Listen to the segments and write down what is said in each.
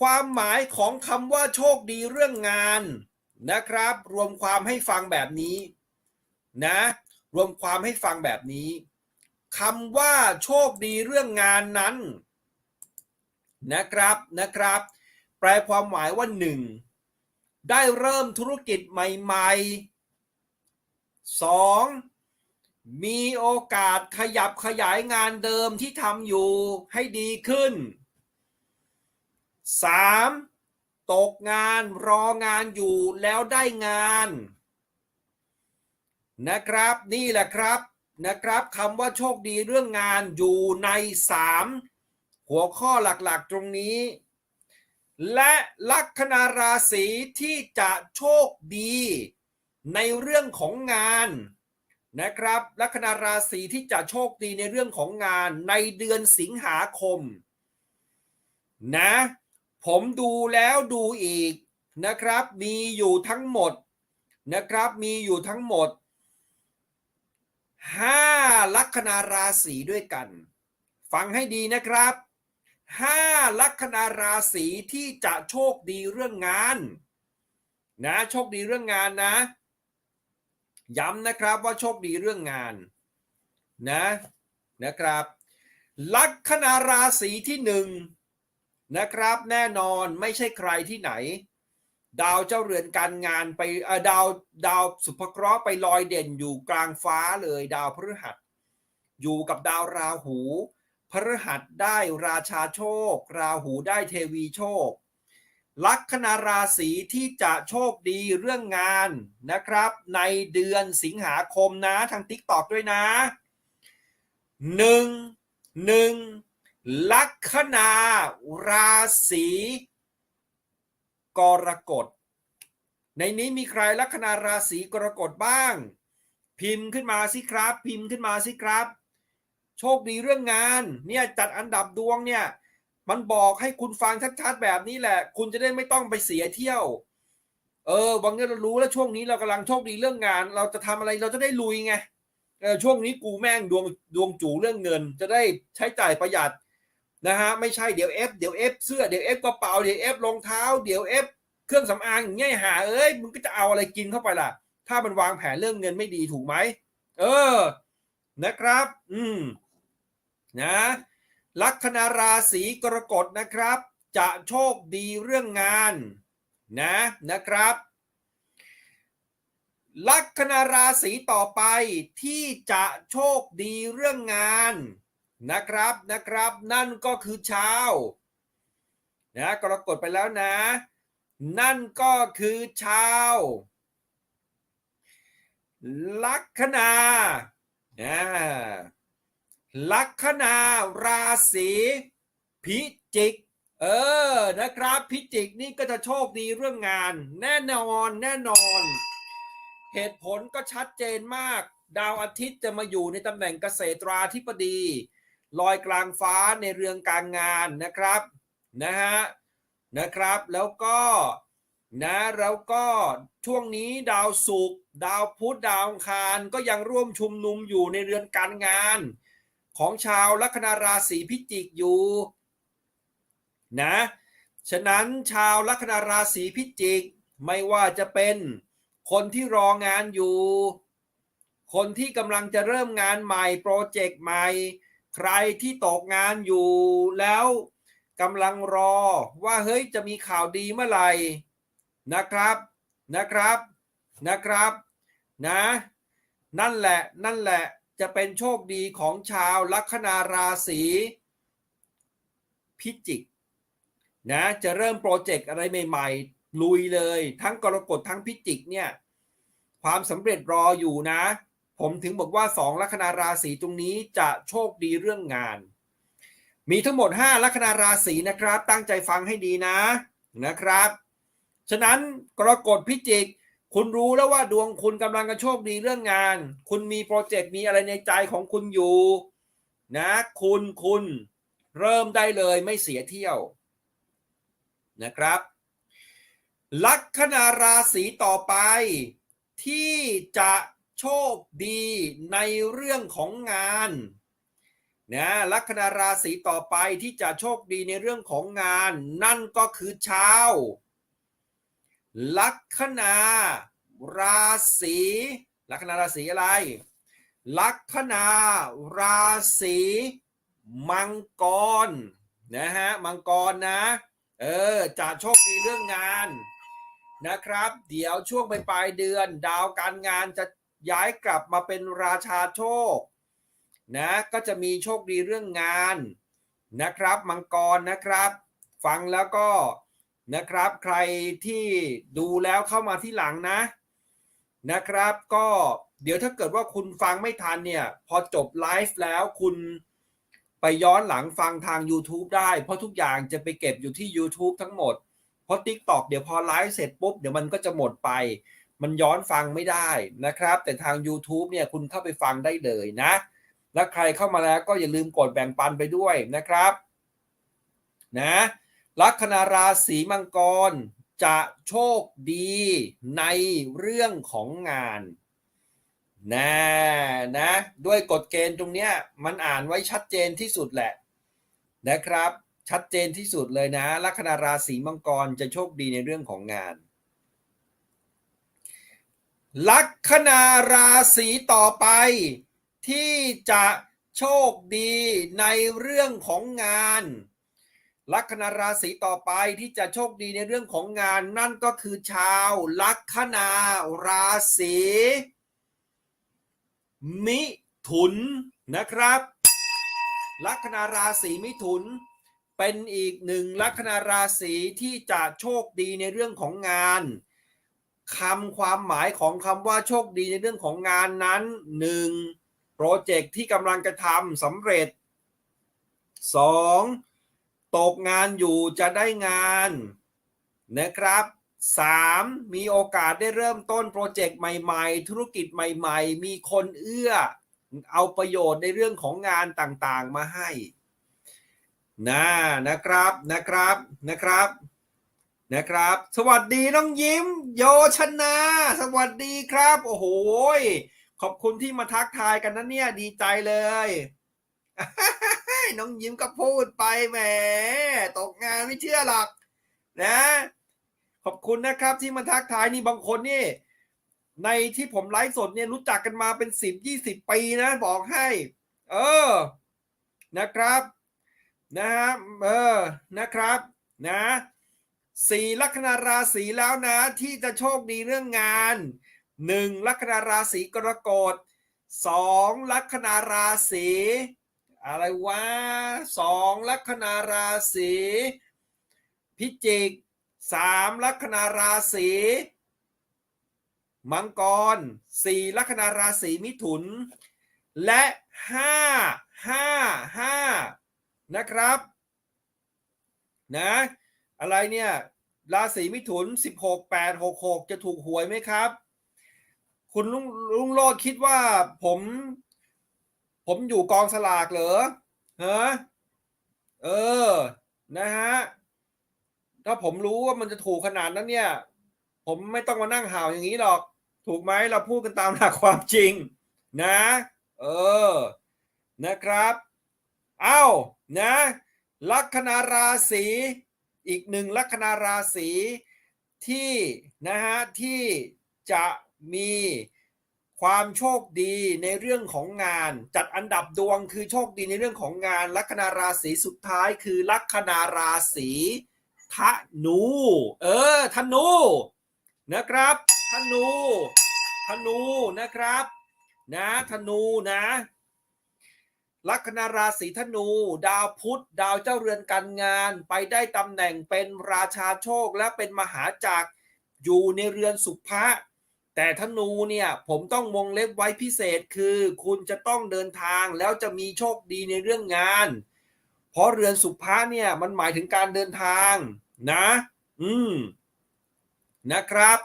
ความหมายของคำว่าโชคดีเรื่องงานนะครับ รวมความให้ฟังแบบนี้นะ รวมความให้ฟังแบบนี้คำว่าโชคดีเรื่องงานนั้น นะครับนะครับ แปลความหมายว่าหนึ่งได้เริ่มธุรกิจใหม่ๆสองมีโอกาสขยับขยายงานเดิมที่ทำอยู่ให้ดีขึ้น 3. ตกงานรองานอยู่แล้วได้งาน นะครับนี่แหละครับนะครับคำว่าโชคดีเรื่องงานอยู่ใน 3 หัวข้อหลักๆตรงนี้ และลัคนาราศีที่จะโชคดี ในเรื่องของงานนะครับลัคนาราศีที่จะโชคดีในเรื่องของงานในเดือนสิงหาคม นะ ผมดูแล้วดูอีกนะครับ มีอยู่ทั้งหมดนะครับ มีอยู่ทั้งหมด 5 ลัคนาราศีด้วยกัน ฟังให้ดีนะครับ 5 ลัคนาราศีที่จะโชคดีเรื่องงานนะโชคดีเรื่องงานนะ ย้ำนะครับว่าโชคดีเรื่องงานนะนะครับ ลัคนาราศีที่หนึ่ง นะครับ แน่นอนไม่ใช่ใครที่ไหน ดาวเจ้าเรือนการงานไปอ่อดาวดาวสุภเคราะห์ไปลอยเด่นอยู่กลางฟ้าเลย ดาวพฤหัส อยู่กับดาวราหูพฤหัสได้ราชาโชค ราหูได้เทวีโชค ลัคนาราศีที่จะโชคดีเรื่องงานนะครับ ในเดือนสิงหาคมนะทางติ๊กตอกด้วยนะหนึ่งหนึ่ง ลัคนาราศีกรกฎ ในนี้มีใครลัคนาราศีกรกฎบ้าง พิมพ์ขึ้นมาสิครับ พิมพ์ขึ้นมาสิครับ โชคดีเรื่องงาน เนี่ยจัดอันดับดวงเนี่ย มันบอกให้คุณฟังชัดๆแบบนี้แหละ คุณจะได้ไม่ต้องไปเสียเที่ยว เออบางทีเรารู้แล้วช่วงนี้เรากำลังโชคดีเรื่องงาน เราจะทำอะไรเราจะได้ลุยไงเออช่วงนี้กูแม่งดวงดวงจูเรื่องเงิน จะได้ใช้จ่ายประหยัด นะฮะไม่ใช่เดี๋ยวเอฟเดี๋ยวเอฟเสื้อเดี๋ยวเอฟกระเป๋าเดี๋ยวเอฟรองเท้าเดี๋ยวเอฟเครื่องสำอางอย่างเงี้ยหาเอ้ยมึงก็จะเอาอะไรกินเข้าไปล่ะ ถ้ามันวางแผนเรื่องเงินไม่ดีถูกไหมเออนะครับ อืมนะลัคนาราศีกรกฎนะครับ จะโชคดีเรื่องงานนะนะครับ ลัคนาราศีต่อไปที่จะโชคดีเรื่องงาน นะครับนะครับ นั่นก็คือชาวนะกรกฎไปแล้วนะ นั่นก็คือชาวลัคนานะลัคนาราศีพิจิก เออนะครับพิจิกนี่ก็จะโชคดีเรื่องงาน แน่นอนแน่นอน เหตุผลก็ชัดเจนมาก ดาวอาทิตย์จะมาอยู่ในตำแหน่งเกษตราธิบดี ลอยกลางฟ้าในเรื่องการงานนะครับนะฮะนะครับแล้วก็นะแล้วก็ช่วงนี้ดาวศุกร์ดาวพุธดาวอังคารก็ยังร่วมชุมนุมอยู่ในเรือนการงาน ของชาวลัคนาราศีพิจิกอยู่นะฉะนั้นชาวลัคนาราศีพิจิกไม่ว่าจะเป็นคนที่รองานอยู่ คนที่กำลังจะเริ่มงานใหม่โปรเจกต์ใหม่ ใครที่ตกงานอยู่แล้วกำลังรอว่าเฮ้ยจะมีข่าวดีเมื่อไหร่นะครับนะครับนะครับนะนั่นแหละนั่นแหละจะเป็นโชคดีของชาวลัคนาราศีพิจิกนะจะเริ่มโปรเจกต์อะไรใหม่ ๆ ลุยเลยทั้งกรกฎทั้งพิจิกเนี่ยความสำเร็จรออยู่นะ ผมถึงบอกว่าสองลัคนาราศีตรงนี้จะโชคดีเรื่องงาน มีทั้งหมด 5 ลัคนาราศีนะครับ ตั้งใจฟังให้ดีนะนะครับ ฉะนั้นกรกฎพิจิก คุณรู้แล้วว่าดวงคุณกำลังจะโชคดีเรื่องงาน คุณมีโปรเจกต์มีอะไรในใจของคุณอยู่ นะ คุณคุณเริ่มได้เลยไม่เสียเที่ยวนะครับลัคนาราศีต่อไปที่จะ โชคดีในเรื่องของงานนะลัคนาราศีต่อไปที่จะโชคดีในเรื่องของงาน นั่นก็คือชาวลัคนาราศีลัคนาราศีอะไร ลัคนาราศีมังกรนะฮะมังกรนะเออจะโชคดีเรื่องงานนะครับ เดี๋ยวช่วงปลายเดือน ดาวการงานจะ ย้ายกลับมาเป็นราชาโชคนะก็จะมีโชคดีเรื่องงานนะครับมังกรนะครับ ฟังแล้วก็นะครับใครที่ดูแล้วเข้ามาที่หลังนะนะครับ ก็เดี๋ยวถ้าเกิดว่าคุณฟังไม่ทันเนี่ย พอจบไลฟ์แล้วคุณไปย้อนหลังฟังทาง YouTube ได้ เพราะทุกอย่างจะไปเก็บอยู่ที่ YouTube ทั้งหมด เพราะ TikTok เดี๋ยวพอไลฟ์เสร็จปุ๊บ เดี๋ยวมันก็จะหมดไป มันย้อนฟังไม่ได้นะครับ แต่ทาง YouTube เนี่ยคุณเข้าไปฟังได้เลยนะ และใครเข้ามาแล้วก็อย่าลืมกดแบ่งปันไปด้วยนะครับนะลัคนาราศีมังกรจะโชคดีในเรื่องของงานนะนะด้วยกฎเกณฑ์ตรงเนี้ยมันอ่านไว้ชัดเจนที่สุดแหละนะครับ ชัดเจนที่สุดเลยนะลัคนาราศีมังกรจะโชคดีในเรื่องของงาน ลัคนาราศีต่อไป ที่จะโชคดีในเรื่องของงาน ลัคนาราศีต่อไปที่จะโชคดีในเรื่องของงาน นั่นก็คือชาวลัคนาราศีมิถุนนะครับ ลัคนาราศีมิถุน เป็นอีกหนึ่งลัคนาราศีที่จะโชคดีในเรื่องของงาน คำความหมายของคำว่าโชคดีในเรื่องของงานนั้นหนึ่งโปรเจกต์ที่กำลังจะทำสำเร็จสองตกงานอยู่จะได้งานนะครับสามมีโอกาสได้เริ่มต้นโปรเจกต์ใหม่ๆ ธุรกิจใหม่ๆ มีคนเอื้อ เอาประโยชน์ในเรื่องของงานต่างๆมาให้นะนะครับนะครับนะครับ นะครับ สวัสดีน้องยิ้ม โยชนา สวัสดีครับ โอ้โหขอบคุณที่มาทักทายกันนะเนี่ย ดีใจเลย น้องยิ้มก็พูดไปแหมตกงานไม่เชื่อหรอกนะ ขอบคุณนะครับที่มาทักทายนี่บางคนนี่ ในที่ผมไลฟ์สดเนี่ยรู้จักกันมาเป็นสิบยี่สิบปีนะบอกให้ เออ นะครับ นะฮะเออนะครับ นะ สี่ลัคนาราศีแล้วนะ ที่จะโชคดีเรื่องงานหนึ่งลัคนาราศีกรกฎสองลัคนาราศีอะไรวะสองลัคนาราศีพิจิกสามลัคนาราศีมังกรสี่ลัคนาราศีมิถุน และห้าห้าห้านะครับ นะ อะไรเนี่ยราศีมิถุนสิบหกแปดหกหกจะถูกหวยไหมครับ คุณลุงลุงโลดคิดว่าผม ผมอยู่กองสลากเหรอฮะเออ นะฮะ ถ้าผมรู้ว่ามันจะถูกขนาดนั้นเนี่ย ผมไม่ต้องมานั่งห่าวอย่างนี้หรอก ถูกไหมเราพูดกันตามหลักความจริง นะ เออ นะครับ เอ้า นะ ลัคนาราศี อีกหนึ่งลัคนาราศีที่นะฮะที่จะมีความโชคดีในเรื่องของงาน จัดอันดับดวงคือโชคดีในเรื่องของงาน ลัคนาราศีสุดท้ายคือลัคนาราศีธนูเออธนูนะครับธนูธนูนะครับ นะธนูนะ ลัคนาราศีธนู ดาวพุธดาวเจ้าเรือนการงาน ไปได้ตำแหน่งเป็นราชาโชคและเป็นมหาจักรอยู่ในเรือนสุภะแต่ธนูเนี่ยผมต้องวงเล็บไว้พิเศษคือ คุณจะต้องเดินทางแล้วจะมีโชคดีในเรื่องงาน เพราะเรือนสุภะเนี่ยมันหมายถึงการเดินทางนะ อืมนะครับ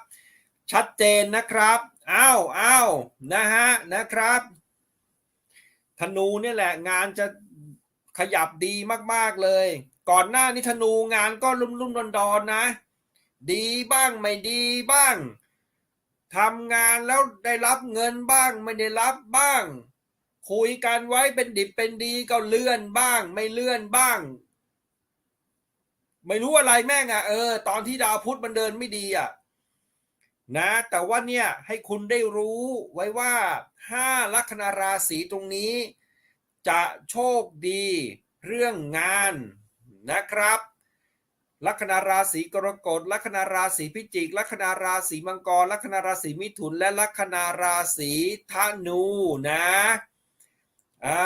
ชัดเจนนะครับอ้าวอ้าวนะฮะนะครับ นูเนี่ยแหละงานจะขยับดีมากๆเลย ก่อนหน้านี้ธนูงานก็ลุ่มลุ่มดอนดอนนะ ดีบ้างไม่ดีบ้างทำงานแล้วได้รับเงินบ้างไม่ได้รับบ้าง คุยกันไว้เป็นดิบเป็นดีก็เลื่อนบ้าง ไม่เลื่อนบ้าง ไม่รู้อะไรแม่งอะ่ะเออ ตอนที่ดาวพุธมันเดินไม่ดีอะ่ะ นะ แต่ว่าเนี่ยให้คุณได้รู้ไว้ว่าห้าลัคนาราศีตรงนี้ จะโชคดีเรื่องงานนะครับ ลัคนาราศีกรกฎ ลัคนาราศีพิจิก ลัคนาราศีมังกร ลัคนาราศีมิถุน และลัคนาราศีธนูนะ